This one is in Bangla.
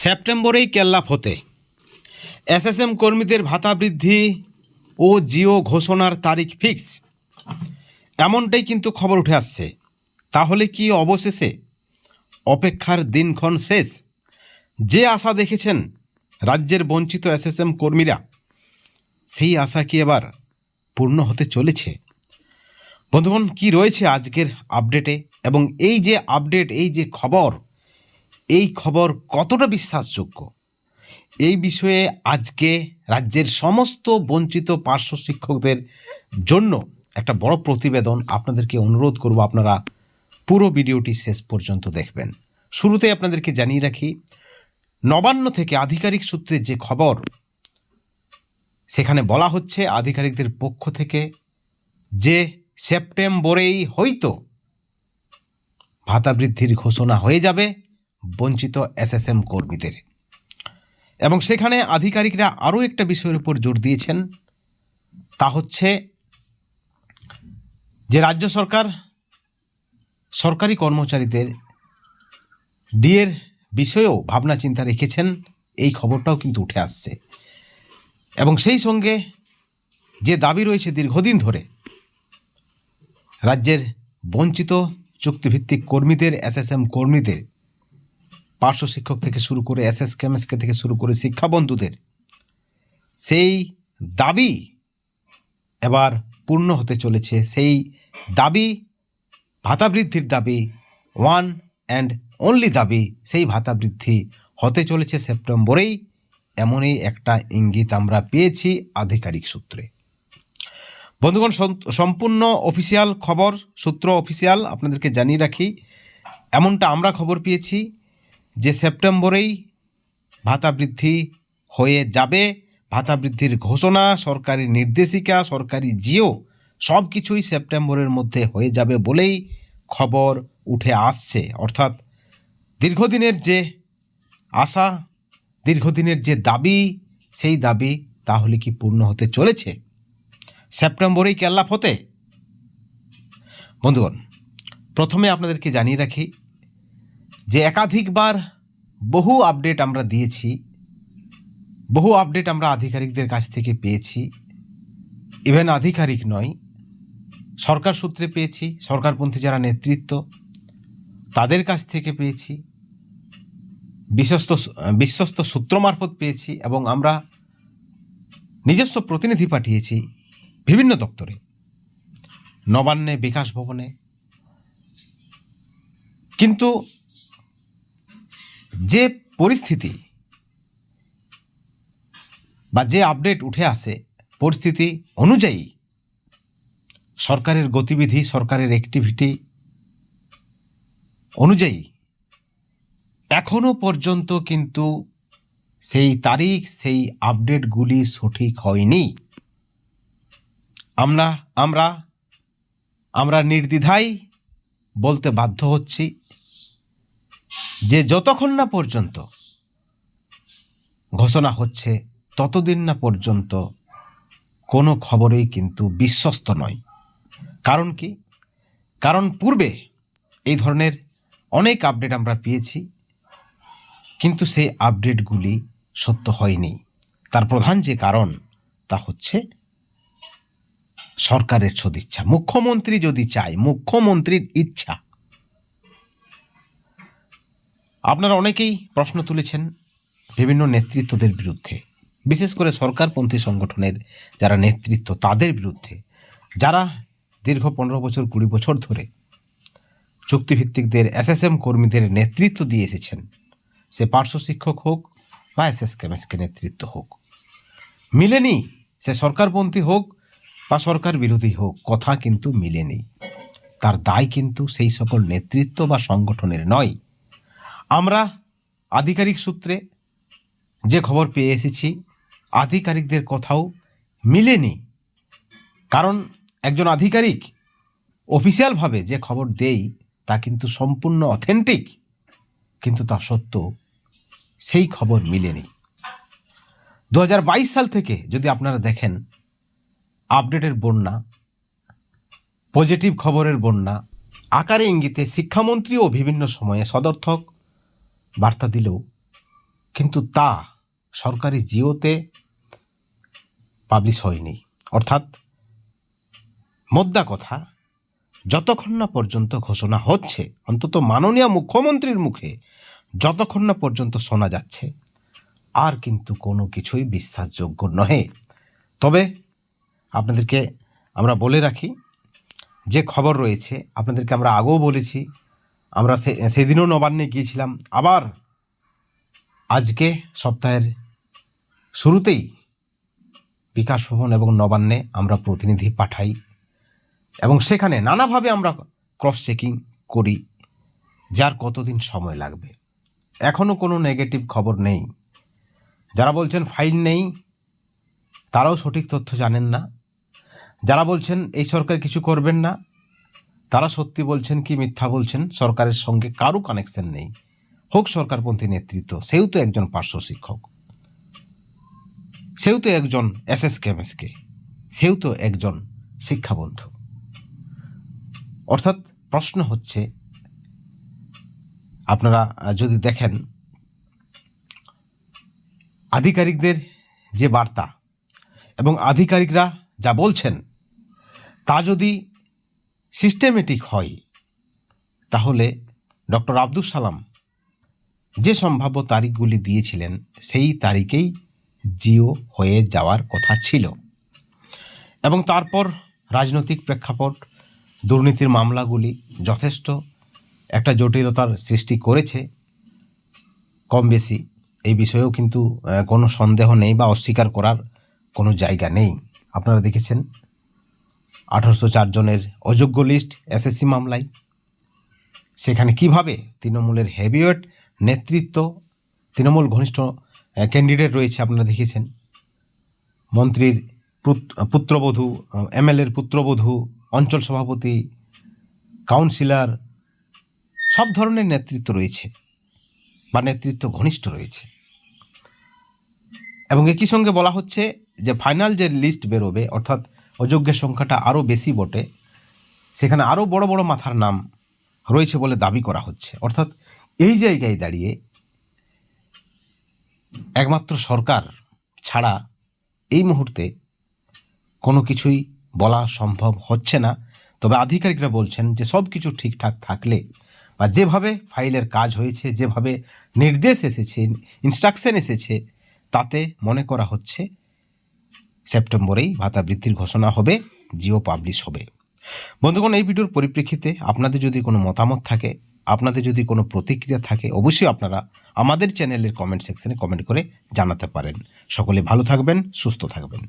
সেপ্টেম্বরেই কেল্লা ফতে এসএসএম কর্মীদের ভাতা বৃদ্ধি ও জিও ঘোষণার তারিখ ফিক্স। এমনটাই কিন্তু খবর উঠে আসছে। তাহলে কি অবশেষে অপেক্ষার দিনক্ষণ শেষ? যে আশা দেখেছেন রাজ্যের বঞ্চিত এসএসএম কর্মীরা, সেই আশা কি এবার পূর্ণ হতে চলেছে? বন্ধুগণ, কি রয়েছে আজকের আপডেটে? এবং এই যে আপডেট, এই যে খবর এই খবর কতটা বিশ্বাসযোগ্য? এই বিষয়ে আজকে রাজ্যের সমস্ত বঞ্চিত পার্শ্ব শিক্ষকদের জন্য একটা বড় প্রতিবেদন আপনাদেরকে অনুরোধ করব আপনারা পুরো ভিডিওটি শেষ পর্যন্ত দেখবেন। শুরুতে আপনাদেরকে জানিয়ে রাখি, নবান্ন থেকে আধিকারিক সূত্রে যে খবর, সেখানে বলা হচ্ছে আধিকারিকদের পক্ষ থেকে যে সেপ্টেম্বরেই হয়তো ভাতা বৃদ্ধির ঘোষণা হয়ে যাবে বঞ্চিত এসএসএম কর্মীদের। এবং সেখানে আধিকারিকরা আরও একটা বিষয়ের উপর জোর দিয়েছেন, তা হচ্ছে যে রাজ্য সরকার সরকারি কর্মচারীদের ডিএর বিষয়েও ভাবনা চিন্তা রেখেছেন, এই খবরটাও কিন্তু উঠে আসছে। এবং সেই সঙ্গে যে দাবি রয়েছে দীর্ঘদিন ধরে, রাজ্যের বঞ্চিত চুক্তিভিত্তিক কর্মীদের, এসএসএম কর্মীদের পার্শ্ব শিক্ষক থেকে শুরু করে এস এস কেমএসকে থেকে শুরু করে শিক্ষাবন্ধুদের, সেই দাবি এবার পূর্ণ হতে চলেছে। সেই দাবি, ভাতা বৃদ্ধির দাবি ওয়ান অ্যান্ড অনলি দাবি, সেই ভাতা বৃদ্ধি হতে চলেছে সেপ্টেম্বরেই। এমনই একটা ইঙ্গিত আমরা পেয়েছি আধিকারিক সূত্রে। বন্ধুগণ সম্পূর্ণ অফিসিয়াল খবর, সূত্র অফিসিয়াল আপনাদেরকে জানিয়ে রাখি, এমনটা আমরা খবর পেয়েছি। যে সেপ্টেম্বরেই ভাতা বৃদ্ধি হয়ে যাবে, ভাতা বৃদ্ধির ঘোষণা, সরকারি নির্দেশিকা, সরকারি জিও, সব কিছুই সেপ্টেম্বরের মধ্যে হয়ে যাবে বলেই খবর উঠে আসছে। অর্থাৎ দীর্ঘদিনের যে আশা, দীর্ঘদিনের যে দাবি, সেই দাবি তাহলে কি পূর্ণ হতে চলেছে? সেপ্টেম্বরেই কেল্লা ফতে বন্ধুগণ, প্রথমে আপনাদেরকে জানিয়ে রাখি যে একাধিকবার বহু আপডেট আমরা দিয়েছি, বহু আপডেট আমরা আধিকারিকদের কাছ থেকে পেয়েছি। ইভেন আধিকারিক নয়, সরকার সূত্রে পেয়েছি, সরকারপন্থী যারা নেতৃত্ব, তাদের কাছ থেকে পেয়েছি। বিশ্বস্ত বিশ্বস্ত সূত্র মারফত পেয়েছি এবং আমরা নিজস্ব প্রতিনিধি পাঠিয়েছি বিভিন্ন দপ্তরে। নবান্নে, বিকাশ ভবনে। কিন্তু যে পরিস্থিতি বা যে আপডেট উঠে আসে, পরিস্থিতি অনুযায়ী সরকারের গতিবিধি, সরকারের অ্যাক্টিভিটি অনুযায়ী এখনও পর্যন্ত কিন্তু সেই তারিখ, সেই আপডেটগুলি সঠিক হয়নি। আমরা আমরা আমরা নির্দ্বিধায় বলতে বাধ্য হচ্ছি। যে যতক্ষণ না পর্যন্ত ঘোষণা হচ্ছে, ততদিন না পর্যন্ত কোনো খবরেই কিন্তু বিশ্বস্ত নয়। কারণ কি? কারণ পূর্বে এই ধরনের অনেক আপডেট আমরা পেয়েছি, কিন্তু সেই আপডেটগুলি সত্য হয়নি। তার প্রধান যে কারণ, তা হচ্ছে সরকারের সদিচ্ছা। মুখ্যমন্ত্রী যদি চায়, মুখ্যমন্ত্রীর ইচ্ছা আপনারা অনেকেই প্রশ্ন তুলেছেন বিভিন্ন নেতৃত্বদের বিরুদ্ধে, বিশেষ করে সরকারপন্থী সংগঠনের যারা নেতৃত্ব তাদের বিরুদ্ধে, যারা দীর্ঘ পনেরো বছর, কুড়ি বছর ধরে চুক্তিভিত্তিকদের এসএসএম কর্মীদের নেতৃত্ব দিয়ে এসেছেন, সে পার্শ্ব শিক্ষক হোক বা এস এস কেমএসকে নেতৃত্ব হোক। মিলেনি, সে সরকারপন্থী হোক বা সরকার বিরোধী হোক, কথা কিন্তু মিলেনি। তার দায় কিন্তু সেই সকল নেতৃত্ব বা সংগঠনের নয়। আমরা আধিকারিক সূত্রে যে খবর পেয়ে এসেছি, আধিকারিকদের কথাও মিলেনি। কারণ একজন আধিকারিক অফিসিয়ালভাবে যে খবর দেই, তা কিন্তু সম্পূর্ণ অথেন্টিক, কিন্তু তা সত্ত্বেও সেই খবর মিলেনি। দু হাজার বাইশ সাল থেকে যদি আপনারা দেখেন, আপডেটের বন্যা, পজিটিভ খবরের বন্যা, আকারে ইঙ্গিতে শিক্ষামন্ত্রীও বিভিন্ন সময়ে সদর্থক বার্তা দিলেও। কিন্তু তা সরকারি জিওতে পাবলিশ হয়নি। অর্থাৎ মোদ্দা কথা, যতক্ষণ না পর্যন্ত ঘোষণা হচ্ছে, অন্তত মাননীয় মুখ্যমন্ত্রীর মুখে যতক্ষণ না পর্যন্ত শোনা যাচ্ছে, আর কিন্তু কোনো কিছুই বিশ্বাসযোগ্য নহে। তবে আপনাদেরকে আমরা বলে রাখি, যে খবর রয়েছে, আপনাদেরকে আমরা আগেও বলেছি আমরা সেদিনও নবান্নে গিয়েছিলাম। আবার আজকে সপ্তাহের শুরুতেই বিকাশ ভবন এবং নবান্নে আমরা প্রতিনিধি পাঠাই এবং সেখানে নানাভাবে আমরা ক্রস চেকিং করি, যার কতদিন সময় লাগবে। এখনও কোনো নেগেটিভ খবর নেই। যারা বলছেন ফাইল নেই, তারাও সঠিক তথ্য জানেন না। যারা বলছেন এই সরকার কিছু করবেন না তারা সত্যি বলছেন কি মিথ্যা বলছেন? সরকারের সঙ্গে কারও কানেকশন নেই। হোক সরকারপন্থী নেতৃত্ব, সেও তো একজন পার্শ্ব শিক্ষক। সেও তো একজন এস এস কেমএসকে সেও তো একজন শিক্ষাবন্ধু। অর্থাৎ প্রশ্ন হচ্ছে, আপনারা যদি দেখেন, আধিকারিকদের যে বার্তা এবং আধিকারিকরা যা বলছেন, তা যদি সিস্টেমেটিক হয়। তাহলে ডক্টর আব্দুল সালাম যে সম্ভাব্য তারিখগুলি দিয়েছিলেন, সেই তারিখেই জিও হয়ে যাওয়ার কথা ছিল। এবং তারপর রাজনৈতিক প্রেক্ষাপট, দুর্নীতির মামলাগুলি যথেষ্ট একটা জটিলতার সৃষ্টি করেছে। কম বেশি এই বিষয়েও কিন্তু কোনো সন্দেহ নেই বা অস্বীকার করার কোনো জায়গা নেই। আপনারা দেখেছেন আঠারোশো চার জনের অযোগ্য লিস্ট এসএসসি মামলায়। সেখানে কীভাবে তৃণমূলের হেভিওয়েট নেতৃত্ব, তৃণমূল ঘনিষ্ঠ ক্যান্ডিডেট রয়েছে আপনারা দেখেছেন। মন্ত্রীর পুত- পুত্রবধূ এমএলএর পুত্রবধূ, অঞ্চল সভাপতি কাউন্সিলর সব ধরনের নেতৃত্ব রয়েছে বা নেতৃত্ব ঘনিষ্ঠ রয়েছে। এবং একই সঙ্গে বলা হচ্ছে যে ফাইনাল যে লিস্ট বেরোবে, অর্থাৎ অযোগ্যের সংখ্যাটা আরও বেশি বটে। সেখানে আরও বড় বড় মাথার নাম রয়েছে বলে দাবি করা হচ্ছে। অর্থাৎ এই জায়গায় দাঁড়িয়ে একমাত্র সরকার ছাড়া এই মুহূর্তে কোনো কিছুই বলা সম্ভব হচ্ছে না। তবে আধিকারিকরা বলছেন যে সব কিছু ঠিকঠাক থাকলে বা যেভাবে ফাইলের কাজ হয়েছে, যেভাবে নির্দেশ এসেছে ইনস্ট্রাকশন এসেছে, তাতে মনে করা হচ্ছে সেপ্টেম্বরেই ভাতা বৃদ্ধির ঘোষণা হবে, জিও পাবলিশ হবে। বন্ধুগণ, এই ভিডিওর পরিপ্রেক্ষিতে আপনাদের যদি কোনো মতামত থাকে, আপনাদের যদি কোনো প্রতিক্রিয়া থাকে, অবশ্যই আপনারা আমাদের চ্যানেলের কমেন্ট সেকশনে কমেন্ট করে জানাতে পারেন। সকলে ভালো থাকবেন, সুস্থ থাকবেন।